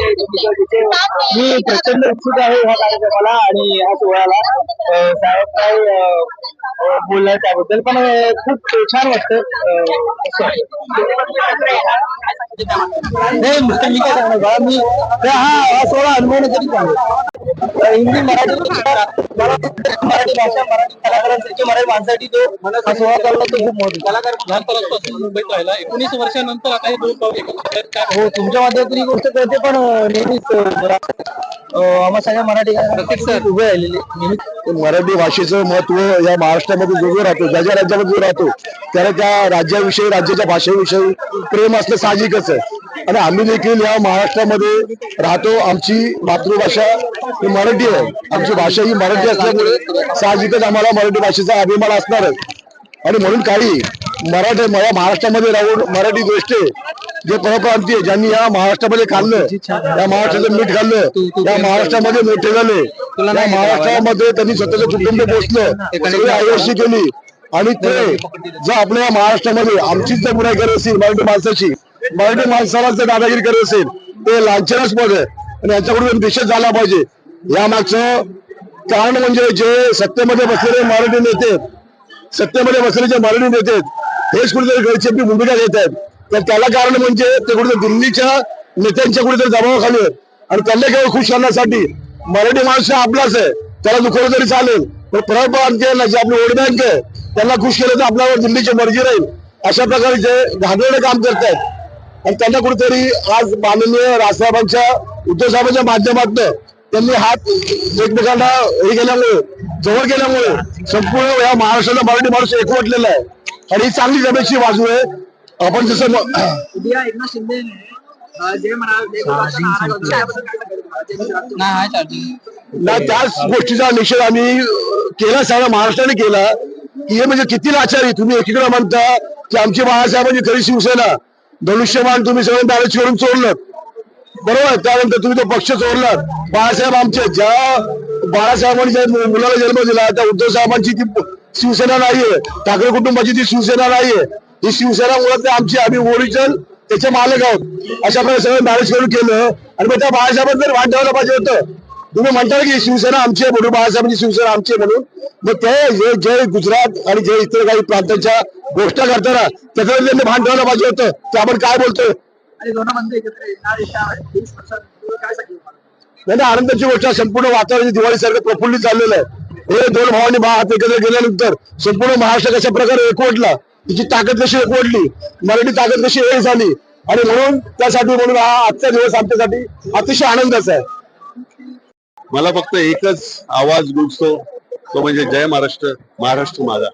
मी प्रचंड उत्सुक आहे ह्या कार्यक्रमाला आणि ह्या सोहळ्याला. अं, साहेब काय अं, त्याबद्दल पण खूप छान वाटतं. नाही मी काय सांगणार मी हा सोहळा अनुभवण्यासाठी सांगतो हिंदी मराठी मराठी मराठी भाषा मराठी कलाकारांसाठी मराठी माणसासाठी तो सोहळा चालला तो खूप मोठा कलाकार लहानपणापासून मुंबईत राहिला एकोणीस वर्षानंतर आता हे दोन पाऊल हो तुमच्या माध्यमातून ही गोष्ट कळते पण नेहमीच अं, अं, आम्हा सगळ्या मराठी उभे राहिलेले. मराठी भाषेचं महत्त्व या महाराष्ट्रामध्ये जो जो राहतो ज्या ज्या राज्यामध्ये जो राहतो त्याला त्या राज्याविषयी राज्याच्या भाषेविषयी प्रेम असणं साहजिकच आहे. आणि आम्ही देखील या महाराष्ट्रामध्ये राहतो. आमची मातृभाषा ही मराठी आहे. आमची भाषा ही मराठी असल्यामुळे साहजिकच आम्हाला मराठी भाषेचा अभिमान असणारच आणि म्हणून काही मराठी महाराष्ट्रामध्ये राहून मराठी गोष्टी जे परप्रांतीय ज्यांनी या महाराष्ट्रामध्ये खाल्लं या महाराष्ट्राचं मीठ खाल्लं या महाराष्ट्रामध्ये मोठे झाले या महाराष्ट्रामध्ये त्यांनी स्वतःचं कुटुंब पोचलं सगळी आयुष्य केली. आणि ते जर आपल्या महाराष्ट्रामध्ये आमचीच जर बुराई करत असेल मराठी माणसाची मराठी माणसाला जर दादागिरी करत असेल. ते लांछनास्पद आहे. आणि याच्याकडून निषेध झाला पाहिजे यामागचं कारण म्हणजे जे सत्तेमध्ये बसलेले मराठी नेते सत्तेमध्ये बसलेले जे मराठी नेते हेच कुठेतरी गैरचेपी भूमिका घेत आहेत. तर त्याला कारण म्हणजे ते कुठेतरी दिल्लीच्या नेत्यांच्या कुठेतरी दबावाखाली आहेत. आणि त्यांना केवळ खुश करण्यासाठी मराठी माणूस आपलाच आहे. त्याला दुखवलं तरी चालेल. पण परत आणखी आपली वोट बँक आहे त्यांना खुश केलं तर आपल्यावर दिल्लीची मर्जी राहील. अशा प्रकारे जे घाबरणे काम करतायत आणि त्यांना कुठेतरी आज माननीय राजसाहेबांच्या उद्धव साहेबांच्या माध्यमातून त्यांनी हात एकमेकांना हे केल्यामुळे जवळ केल्यामुळे संपूर्ण या महाराष्ट्राचा मराठी माणूस एकवटलेला आहे. आणि ही चांगली जमेची बाजू आहे. आपण जसं ना त्याच गोष्टीचा निषेध आम्ही केला सगळ्या महाराष्ट्राने केला. की हे म्हणजे किती लाचारी तुम्ही एकीकडे म्हणता की आमची बाळासाहेबांची खरी शिवसेना धनुष्यमान तुम्ही सगळं बॅलन्स करून चोरलं बरोबर त्यानंतर तुम्ही तो पक्ष चोरलात बाळासाहेब आमचे ज्या बाळासाहेबांनी ज्या मुलाला जन्म दिला त्या उद्धव साहेबांची ती शिवसेना नाहीये. ठाकरे कुटुंबाची ती शिवसेना नाहीये. ही शिवसेना मुळात आमची. आम्ही ओरिजिनल त्याचे मालक आहोत. अशा प्रकारे सगळं मॅरेज करून केलं. आणि मग त्या बाळासाहेबांचं वाट ठेवायला पाहिजे होतं. तुम्ही म्हणता की शिवसेना आमची आहे म्हणून बाळासाहेबांची शिवसेना आमची म्हणून. मग ते जे जे गुजरात आणि जे इतर काही प्रांतांच्या गोष्ट करताना त्याचं त्यांनी भान ठेवायला पाहिजे होतं. ते आपण काय बोलतोय? नाही आनंदाची गोष्ट. संपूर्ण वातावरण दिवाळी सारखं प्रफुल्लित झालेलं आहे. हे दोन भावांनी हात एकत्र गेल्यानंतर संपूर्ण महाराष्ट्र कशा प्रकारे एकवटला तिची ताकद कशी एकवटली मराठी ताकद कशी एक झाली आणि म्हणून त्यासाठी म्हणून हा आजचा दिवस आमच्यासाठी अतिशय आनंदाचा आहे. मला फक्त एकच आवाज गुंजतो तो म्हणजे जय महाराष्ट्र महाराष्ट्र माझा.